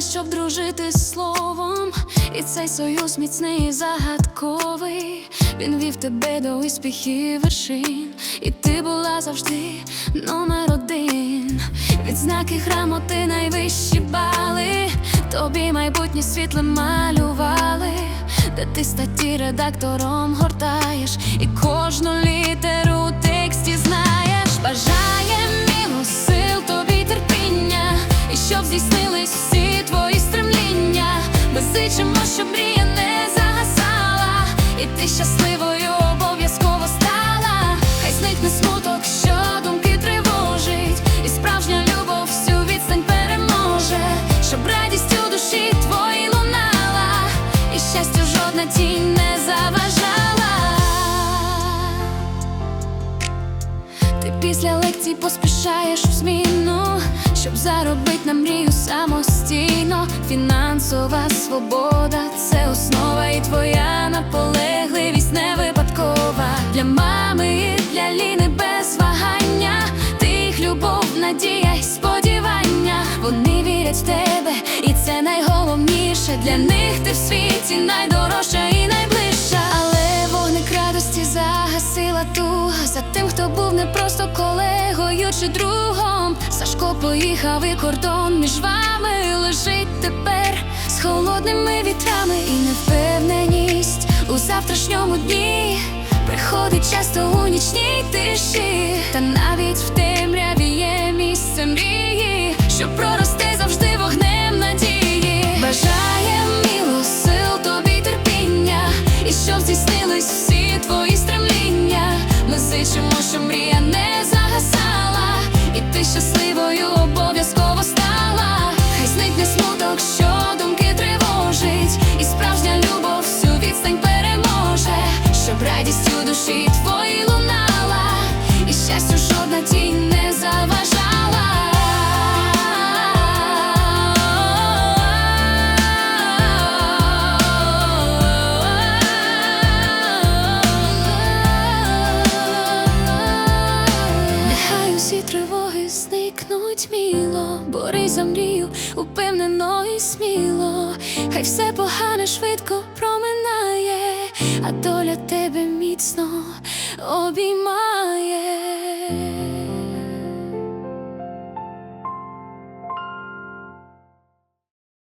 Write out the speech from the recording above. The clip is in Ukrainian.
домовились, щоб дружити з словом, і цей союз міцний і загадковий. Він вів тебе до успіхів вершин, і ти була завжди номер один. Відзнаки грамоти найвищі бали. Тобі майбутнє світле малювали, де ти статті редактором гортаєш, і кожну літеру тексті знаєш. Щасливою обов'язково стала. Хай зникне смуток, що думки тривожить, і справжня любов всю відстань переможе, щоб радість у душі твоїй лунала, і щастю жодна тінь не заважала. Ти після лекцій поспішаєш в зміну, щоб заробити на мрію самостійно. Фінансова свобода це основа, і твоя наполегливість це найголовніше. Для них ти в світі найдорожча і найближча. Але вогник радості загасила туга за тим, хто був не просто колегою чи другом. Сашко поїхав і кордон між вами лежить тепер з холодними вітрами і невпевненість у завтрашньому дні. Приходить часто у нічній тиші, та щоб здійснились всі твої стремління. Ми зичимо, що мрія не загасала, і ти щасливою обов'язково стала. Хай зникне смуток, що думки тривожить, і справжня любов всю відстань переможе, щоб радістю душі зникнуть міло, бори за мрію, упевнено і сміло, хай все погане швидко проминає, а доля тебе міцно обіймає.